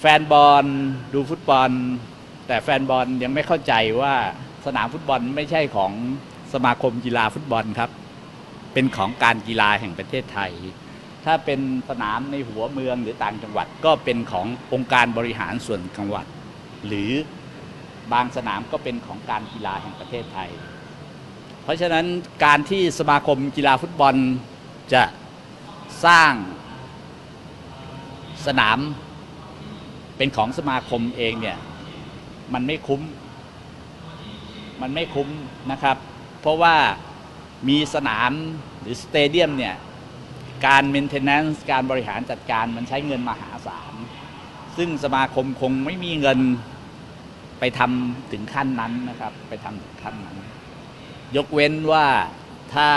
แฟนบอลดูฟุตบอล แต่แฟนบอลยังไม่เข้าใจว่าสนามฟุตบอลไม่ใช่ของสมาคมกีฬาฟุตบอลครับ เป็นของการกีฬาแห่งประเทศไทย ถ้าเป็นสนามในหัวเมืองหรือต่างจังหวัดก็เป็นขององค์การบริหารส่วนจังหวัด หรือบางสนามก็เป็นของการกีฬาแห่งประเทศไทย เพราะฉะนั้นการที่สมาคมกีฬาฟุตบอลจะสร้างสนาม เป็นของสมาคมเองเนี่ยมันไม่คุ้ม มันไม่คุ้มนะครับ เพราะว่ามีสนามหรือสเตเดียมเนี่ยการ maintenance การบริหารจัดการมันใช้เงินมหาศาล ซึ่งสมาคมคงไม่มีเงินไปทำถึงขั้นนั้นนะครับ ไปทำถึงขั้นนั้น ยกเว้นว่าถ้า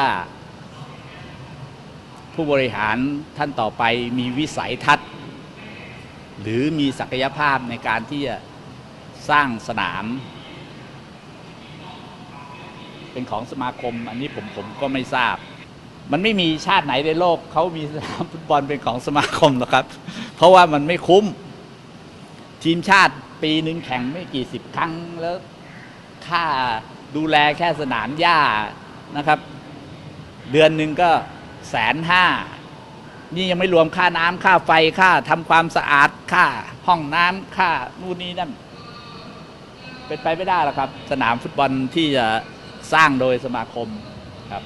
ผู้บริหารท่านต่อไปมีวิสัยทัศน์ หรือมีศักยภาพในการที่จะสร้างสนาม เป็นของสมาคม อันนี้ผมผมก็ไม่ทราบ มันไม่มีชาติไหนในโลกเขามีสนามฟุตบอลเป็นของสมาคมหรอกครับ เพราะว่ามันไม่คุ้ม ทีมชาติปีหนึ่งแข่งไม่กี่สิบครั้งแล้วค่าดูแลแค่สนามหญ้านะครับ เดือนหนึ่งก็แสนห้า นี่ยังไม่รวมค่าน้ำค่าไฟค่าทำความสะอาดค่าห้องน้ำค่านู่นนี่นั่นเป็นไปไม่ได้หรอกครับ สนามฟุตบอลที่จะสร้างโดยสมาคมครับ